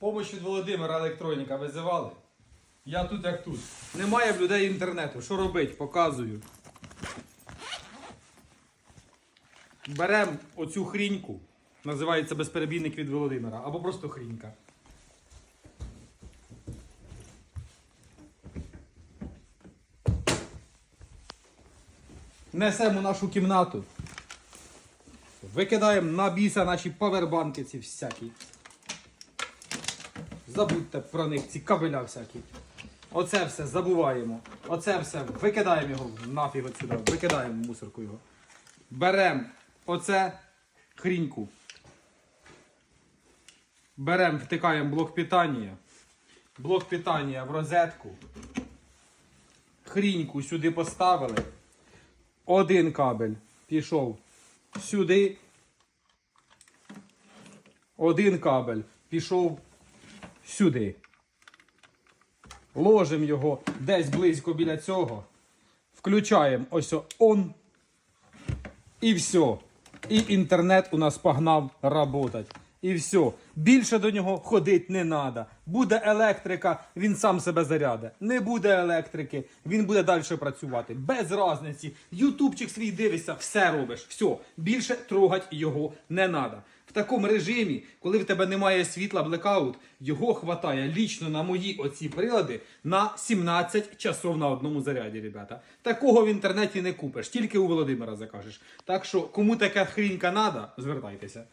Помощь від Володимира електроніка визивали. Я тут як тут. Немає в людей інтернету. Що робити? Показую. Беремо оцю хріньку. Називається безперебійник від Володимира. Або просто хрінька. Несемо в нашу кімнату. Викидаємо на біса наші павербанки ці всякі. Забудьте про них, ці кабеля всякі. Оце все забуваємо. Оце все викидаємо його нафіг отсюди. Викидаємо мусорку його. Беремо оце хріньку. Беремо, втикаємо блок питання. Блок питання в розетку. Хріньку сюди поставили. Один кабель пішов сюди. Один кабель пішов сюди. Ложимо його десь близько біля цього. Включаємо ось он. І все. І інтернет у нас погнав работать. І все. Більше до нього ходити не треба. Буде електрика, він сам себе заряде. Не буде електрики, він буде далі працювати. Без разниці. Ютубчик свій дивишся, все робиш. Все. Більше трогати його не треба. В такому режимі, коли в тебе немає світла, блекаут, його хватає лічно на мої оці прилади на 17 часов на одному заряді, ребята. Такого в інтернеті не купиш, тільки у Володимира закажеш. Так що, кому така хрінька треба, звертайтеся.